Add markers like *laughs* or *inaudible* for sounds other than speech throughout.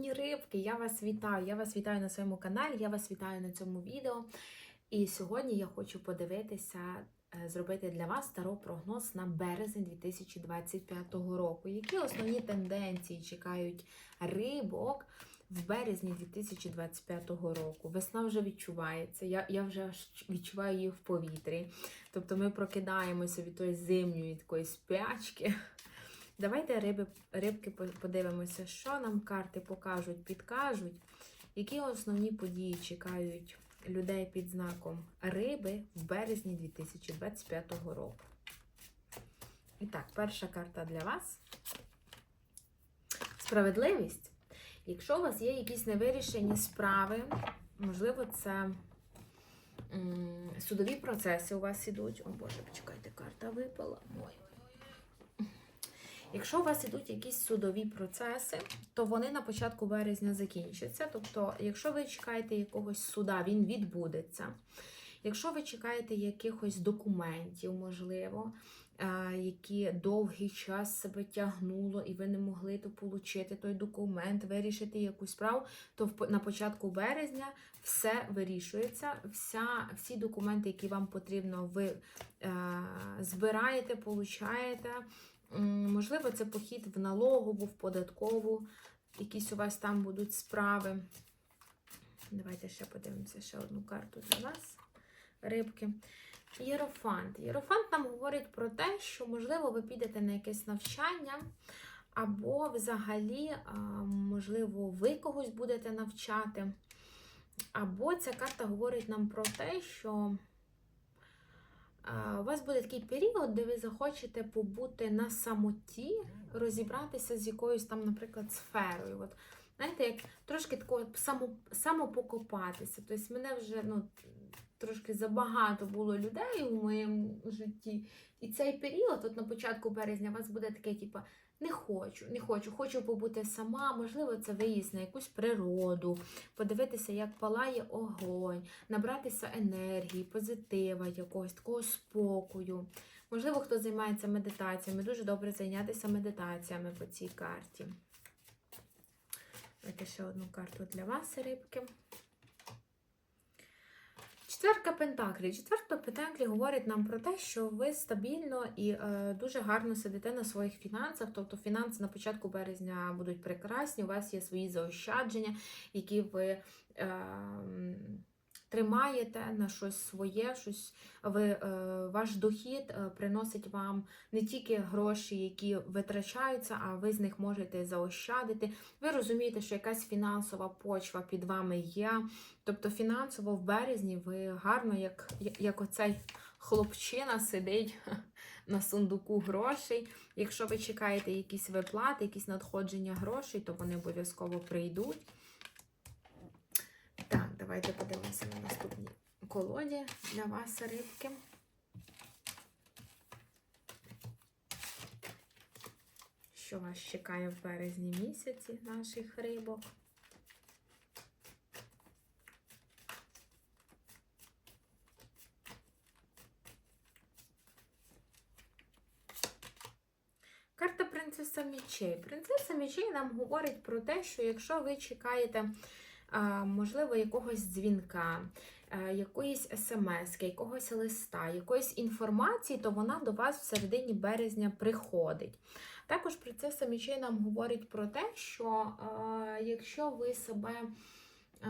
Шановні рибки, я вас вітаю. Я вас вітаю на своєму каналі, я вас вітаю на цьому відео. І сьогодні я хочу подивитися, е, зробити для вас таро прогноз на березень 2025 року. Які основні тенденції чекають рибок в березні 2025 року? Весна вже відчувається. Я, я вже відчуваю її в повітрі. Тобто ми прокидаємося від тої зимньої такої спячки. Давайте риби, рибки подивимося, що нам карти покажуть, підкажуть, які основні події чекають людей під знаком риби в березні 2025 року. І так, перша карта для вас. Справедливість. Якщо у вас є якісь невирішені справи, можливо, це судові процеси у вас ідуть. О Боже, почекайте, карта випала. Ой. Якщо у вас ідуть якісь судові процеси, то вони на початку березня закінчаться. Тобто, якщо ви чекаєте якогось суда, він відбудеться. Якщо ви чекаєте якихось документів, можливо, е, які довгий час себе тягнуло, і ви не могли то отримати той документ, вирішити якусь справу, то на початку березня все вирішується. Вся, всі документи, які вам потрібно, ви е, збираєте, получаєте. Можливо, це похід в налогову, в податкову, якісь у вас там будуть справи. Давайте ще подивимося ще одну карту для вас, рибки. Єрофант. Єрофант нам говорить про те, що, можливо, ви підете на якесь навчання, або взагалі, можливо, ви когось будете навчати. Або ця карта говорить нам про те, що у вас буде такий період, де ви захочете побути на самоті, розібратися з якоюсь там, наприклад, сферою. От, знаєте, як трошки такого само, самопокопатися. Тобто мене вже ну, трошки забагато було людей у моєму житті. І цей період, от на початку березня, у вас буде таке, типу, не хочу, не хочу, хочу побути сама. Можливо, це виїзд на якусь природу, подивитися, як палає огонь, набратися енергії, позитива, якогось такого спокою. Можливо, хто займається медитаціями, дуже добре зайнятися медитаціями по цій карті. Давайте ще одну карту для вас, рибки. Четверка Пентаклі. Четверка Пентаклі говорить нам про те, що ви стабільно і е, дуже гарно сидите на своїх фінансах. Тобто фінанси на початку березня будуть прекрасні, у вас є свої заощадження, які ви е, тримаєте на щось своє, щось ви, е, ваш дохід е, приносить вам не тільки гроші, які витрачаються, а ви з них можете заощадити. Ви розумієте, що якась фінансова почва під вами є. Тобто фінансово в березні ви гарно, як, як оцей хлопчина сидить *laughs* на сундуку грошей. Якщо ви чекаєте якісь виплати, якісь надходження грошей, то вони обов'язково прийдуть. Давайте подивимося на наступній колоді для вас, рибки. Що вас чекає в березні місяці наших рибок? Карта принцеса мічей. Принцеса мічей нам говорить про те, що якщо ви чекаєте, можливо, якогось дзвінка, е, якоїсь смс, якогось листа, якоїсь інформації, то вона до вас в середині березня приходить. Також про це мічей нам говорить про те, що е, якщо ви себе е,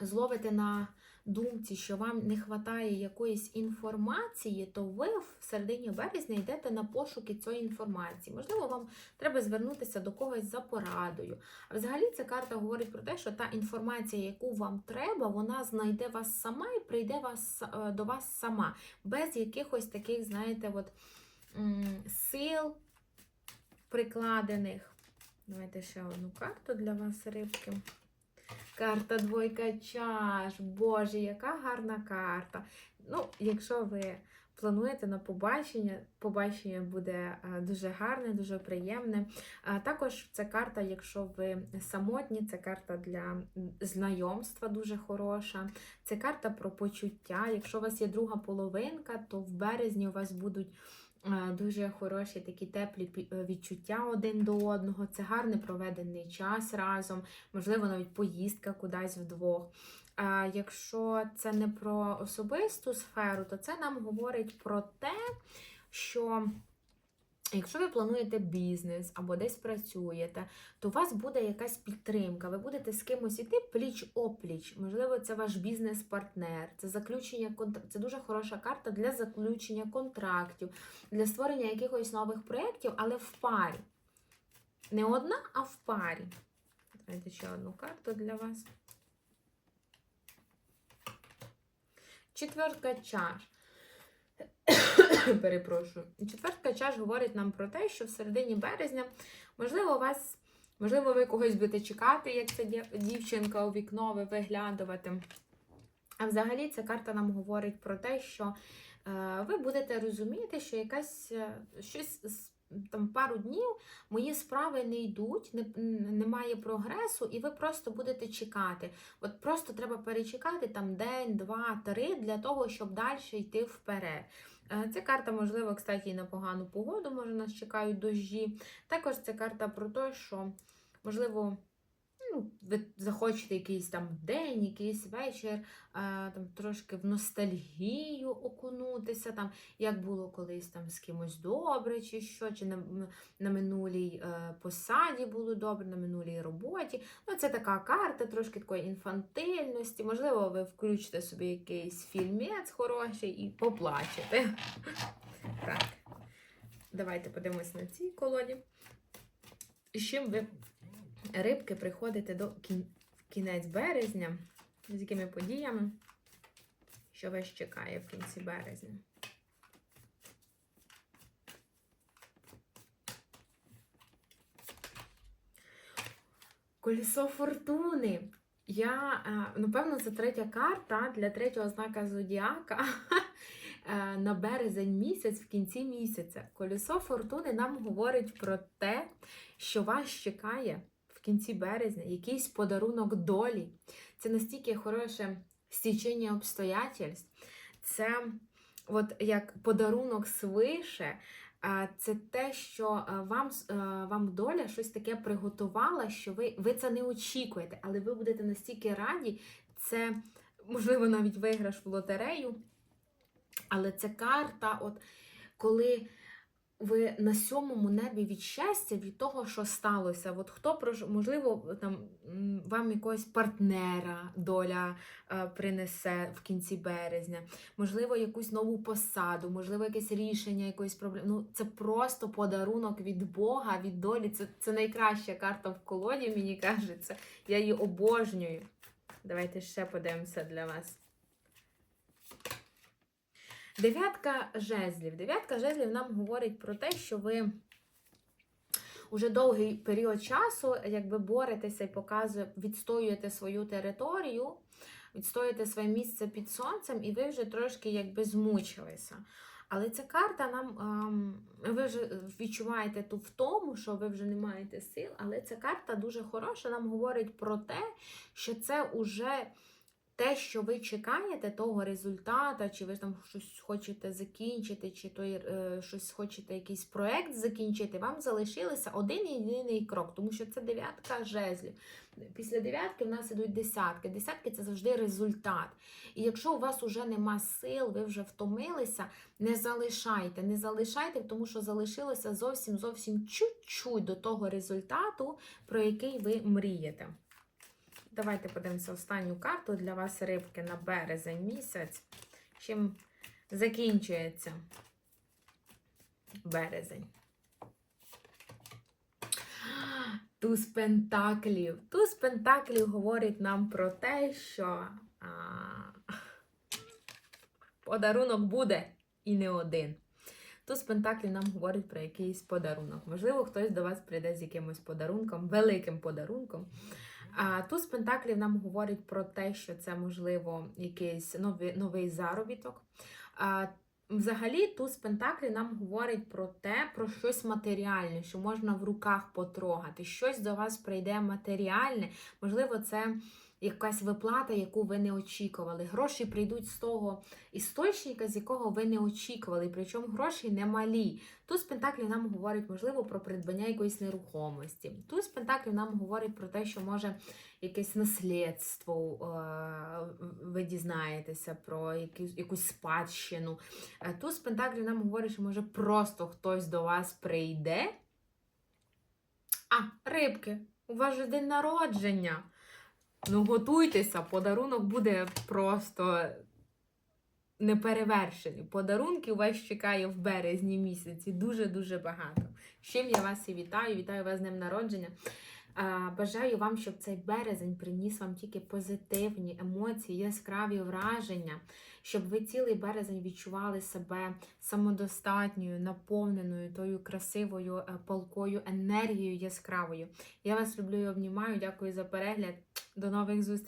зловите на думці, що вам не вистачає якоїсь інформації, то ви в середині березня йдете на пошуки цієї інформації. Можливо, вам треба звернутися до когось за порадою. А взагалі ця карта говорить про те, що та інформація, яку вам треба, вона знайде вас сама і прийде вас, е, до вас сама, без якихось таких, знаєте, от, сил прикладених. Давайте ще одну карту для вас, рибки. Карта двойка чаш. Боже, яка гарна карта. Ну, якщо ви плануєте на побачення, побачення буде е, дуже гарне, дуже приємне. Також це карта, якщо ви самотні, це карта для знайомства дуже хороша. Це карта про почуття. Якщо у вас є друга половинка, то в березні у вас будуть Дуже хороші такі теплі е, відчуття один до одного. Це гарний проведений час разом, можливо, навіть поїздка кудись вдвох. Якщо це не про особисту сферу, то це нам говорить про те, що якщо ви плануєте бізнес або десь працюєте, то у вас буде якась підтримка. Ви будете з кимось іти пліч-опліч. Можливо, це ваш бізнес-партнер, це заключення. Це дуже хороша карта для заключення контрактів, для створення якихось нових проєктів, але в парі. Не одна, а в парі. Давайте ще одну карту для вас. Четвертка чаш. *coughs* Перепрошую. Четвертка чаш говорить нам про те, що в середині березня, можливо, у вас, можливо, ви когось будете чекати, як ця дівчинка у вікно, ви виглядувати. А взагалі ця карта нам говорить про те, що е, ви будете розуміти, що якась е, щось там пару днів мої справи не йдуть, не, немає прогресу, і ви просто будете чекати. От просто треба перечекати там день, два, три для того, щоб далі йти вперед. Е, Ця карта, можливо, кстати, і на погану погоду, може, нас чекають дощі. Також це карта про те, що, можливо, ну, ви захочете якийсь там день, якийсь вечір, е, там трошки в ностальгію окунутися, там, як було колись там з кимось добре, чи що, чи на, на минулій е, посаді було добре, на минулій роботі. Ну, це така карта, трошки такої інфантильності. Можливо, ви включите собі якийсь фільмець хороший і поплачете. *laughs* Так. Давайте подивимось на цій колоді. З чим ви, рибки, приходите до кінець березня? З якими подіями? Що вас чекає в кінці березня? Колесо фортуни. Я, е, напевно, це третя карта для третього знака зодіака *laughs* е, на березень місяць в кінці місяця. Колесо фортуни нам говорить про те, що вас чекає кінці березня якийсь подарунок долі. Це настільки хороше стічення обстоятельств. Це от як подарунок свише. Це те, що вам, вам доля щось таке приготувала, що ви, ви це не очікуєте, але ви будете настільки раді, це можливо навіть виграш в лотерею. Але це карта, от коли ви на сьомому небі від щастя, від того, що сталося. От хто можливо, там вам якогось партнера доля е, принесе в кінці березня, можливо, якусь нову посаду, можливо, якесь рішення якоїсь проблеми. Ну, це просто подарунок від Бога, від долі. Це, це найкраща карта в колоді, мені кажеться. Я її обожнюю. Давайте ще подивимося для вас. Дев'ятка жезлів. Дев'ятка жезлів нам говорить про те, що ви уже довгий період часу якби боретеся і показує, відстоюєте свою територію, відстоюєте своє місце під сонцем, і ви вже трошки якби змучилися. Але ця карта нам, ем, ви вже відчуваєте ту втому, що ви вже не маєте сил, але ця карта дуже хороша, нам говорить про те, що це уже те, що ви чекаєте, того результата, чи ви там щось хочете закінчити, чи той, е, щось хочете, якийсь проект закінчити, вам залишилося один єдиний крок, тому що це дев'ятка жезлів. Після дев'ятки в нас ідуть десятки. Десятки це завжди результат. І якщо у вас вже нема сил, ви вже втомилися, не залишайте, не залишайте, тому що залишилося зовсім зовсім чуть-чуть до того результату, про який ви мрієте. Давайте подивимося останню карту для вас рибки на березень місяць. Чим закінчується березень? Туз Пентаклів. Туз Пентаклів говорить нам про те, що а, подарунок буде і не один. Туз Пентаклів нам говорить про якийсь подарунок. Можливо, хтось до вас прийде з якимось подарунком, великим подарунком. Туз Пентаклів нам говорить про те, що це можливо якийсь новий, новий заробіток. Взагалі, туз Пентаклі нам говорить про те, про щось матеріальне, що можна в руках потрогати. Щось до вас прийде матеріальне. Можливо, це якась виплата, яку ви не очікували. Гроші прийдуть з того істочника, з якого ви не очікували. Причому гроші не малі. Туз Пентаклів нам говорить, можливо, про придбання якоїсь нерухомості. Туз Пентаклів нам говорить про те, що може якесь наслідство е, ви дізнаєтеся про якусь, якусь спадщину. Е, Туз Пентаклів нам говорить, що може просто хтось до вас прийде. А, рибки, у вас же день народження. Ну, готуйтеся, подарунок буде просто неперевершений. Подарунків вас чекає в березні місяці дуже-дуже багато. З чим я вас і вітаю. Вітаю вас з днем народження. Бажаю вам, щоб цей березень приніс вам тільки позитивні емоції, яскраві враження, щоб ви цілий березень відчували себе самодостатньою, наповненою тою красивою е, палкою енергією яскравою. Я вас люблю і обнімаю. Дякую за перегляд. До нових зустрічей!